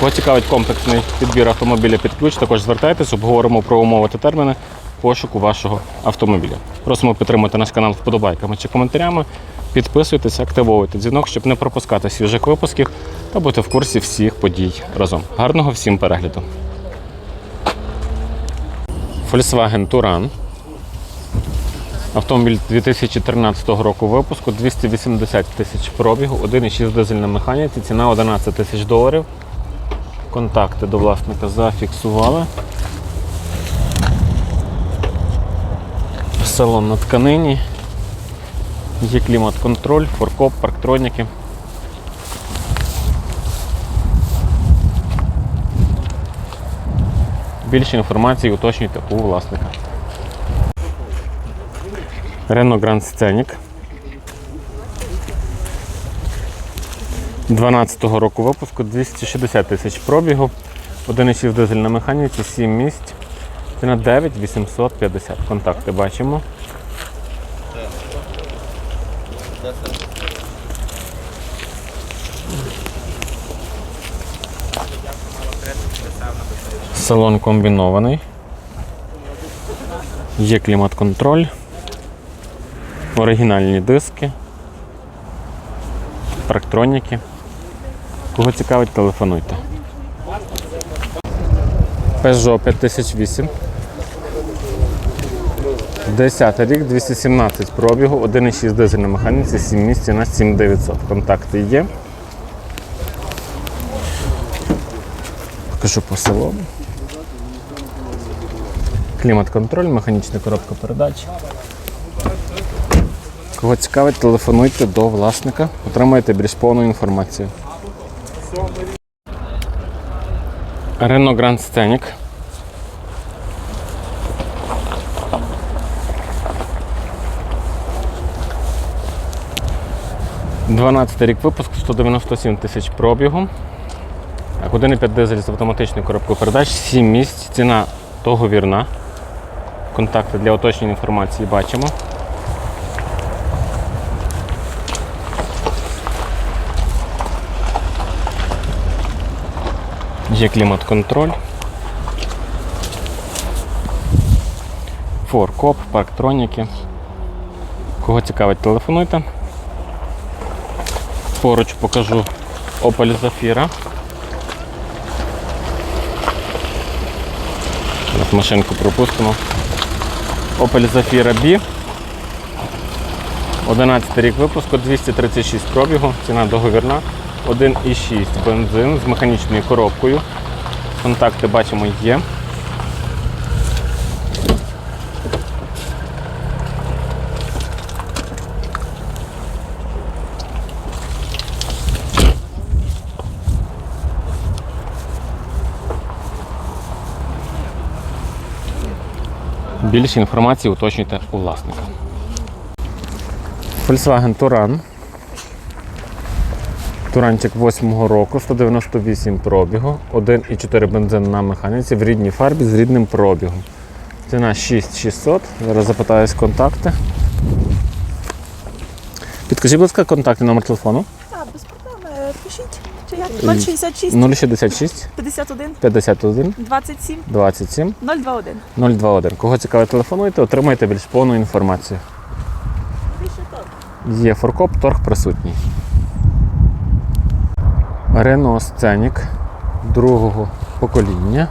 Кого цікавить комплексний підбір автомобіля під ключ, також звертайтесь, обговоримо про умови та терміни пошуку вашого автомобіля. Просимо підтримати наш канал вподобайками чи коментарями. Підписуйтесь, активовуйте дзвінок, щоб не пропускати свіжих випусків та бути в курсі всіх подій разом. Гарного всім перегляду. Volkswagen Touran. Автомобіль 2013 року випуску, 280 тисяч пробігу, 1,6 дизель на механіці, ціна 11 тисяч доларів. Контакти до власника зафіксували. Салон на тканині. Є клімат-контроль, форкоп, парктроніки. Більше інформації уточнюйте у власника. Renault Grand Scenic. 12-го року випуску 260 тисяч пробігу, 1,6 дизель на механіці, 7 місць. Ціна 9 850. Контакти бачимо. Салон комбінований. Є клімат-контроль. Оригінальні диски. Парктроніки. Кого цікавить, телефонуйте. Peugeot 5008. 10 рік, 217 пробігу, 1,6 дизель на механіці, 7 місць на 7900. Контакти є. Покажу по салону. Клімат-контроль, механічна коробка передач. Кого цікавить, телефонуйте до власника, отримаєте більш повну інформацію. Renault Grand Scenic. Дванадцятий рік випуску, 197 тисяч пробігу. 1,5 дизель з автоматичною коробкою передач, 7 місць, ціна договірна. Контакти для уточнення інформації бачимо. Є клімат-контроль. Форкоп, парктроніки. Кого цікавить, телефонуйте. Поруч покажу Opel Zafira. Зараз машинку пропустимо. Opel Zafira B. 11 рік випуску, 236 пробігу, ціна договірна, 1,6 бензин з механічною коробкою. Контакти бачимо є. Більше інформації уточнюйте у власника. Volkswagen Touran. Туранчик 8 року, 198 пробігу, 1,4 бензин на механіці в рідній фарбі з рідним пробігом. Ціна 6600. Зараз запитаюсь контакти. Підкажіть, будь ласка, контактний номер телефону. Так, без проблем. Е, Пишіть. Чи як? 066 066 51 51 27 27 021. 021. Кого цікаве, телефонуйте, отримайте більш повну інформацію. Є форкоп, торг присутній. Renault Scenic другого покоління.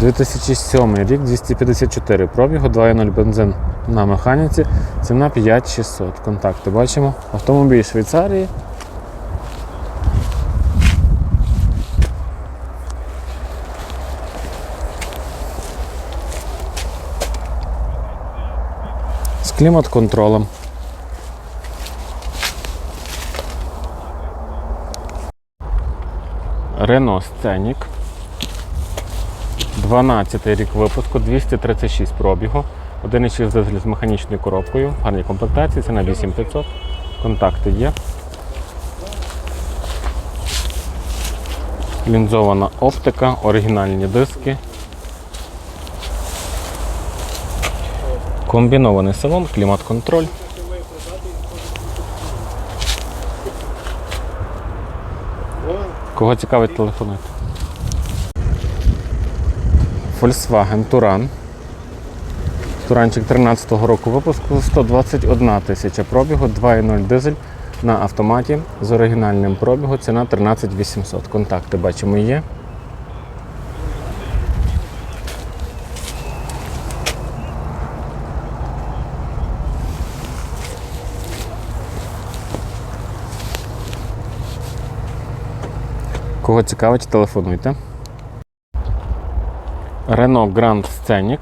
2007 рік, 254 пробігу, 2.0 бензин на механіці, ціна 5600. Контакти бачимо. Автомобіль Швейцарії. З клімат-контролем. Renault Scenic 12 рік випуску, 236 пробігу. 1,6 дизель з механічною коробкою. В гарній комплектації, ціна 8500. Контакти є. Лінзована оптика, оригінальні диски. Комбінований салон, клімат-контроль. Кого цікавить, телефонуйте. Volkswagen Туран. Туранчик 13-го року випуску 121 тисяча пробігу, 2.0 дизель на автоматі з оригінальним пробігу. Ціна 13 800. Контакти бачимо є. Кого цікавить, телефонуйте. Renault Grand Scenic.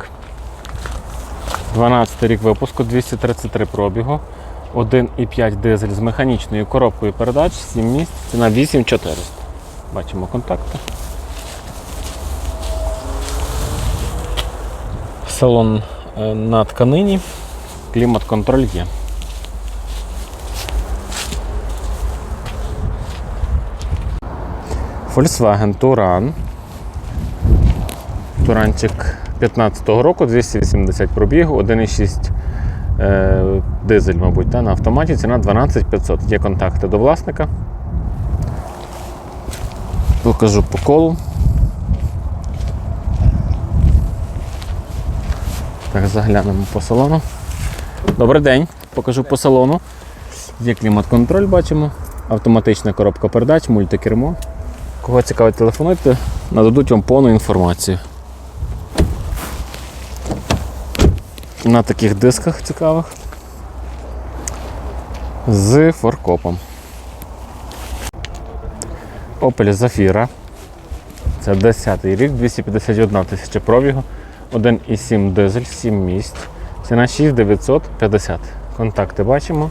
12 рік випуску, 233 пробігу. 1,5 дизель з механічною коробкою передач, 7 місць, ціна 8400. Бачимо контакти. Салон е, на тканині. Клімат-контроль є. Volkswagen Touran. Туранчик 15-го року, 280 пробігу, 1,6 е, дизель, мабуть, та, на автоматі, ціна 12500. Є контакти до власника. Покажу по колу. Так, заглянемо по салону. Добрий день, покажу по салону. Є клімат-контроль, бачимо, автоматична коробка передач, мультикермо. Кого цікавить, телефонуйте, нададуть вам повну інформацію. На таких дисках цікавих з форкопом. Opel Zafira. Це 10 й рік, 251 тисяча пробігу, 1,7 дизель, 7 місць. Ціна 6950. Контакти бачимо.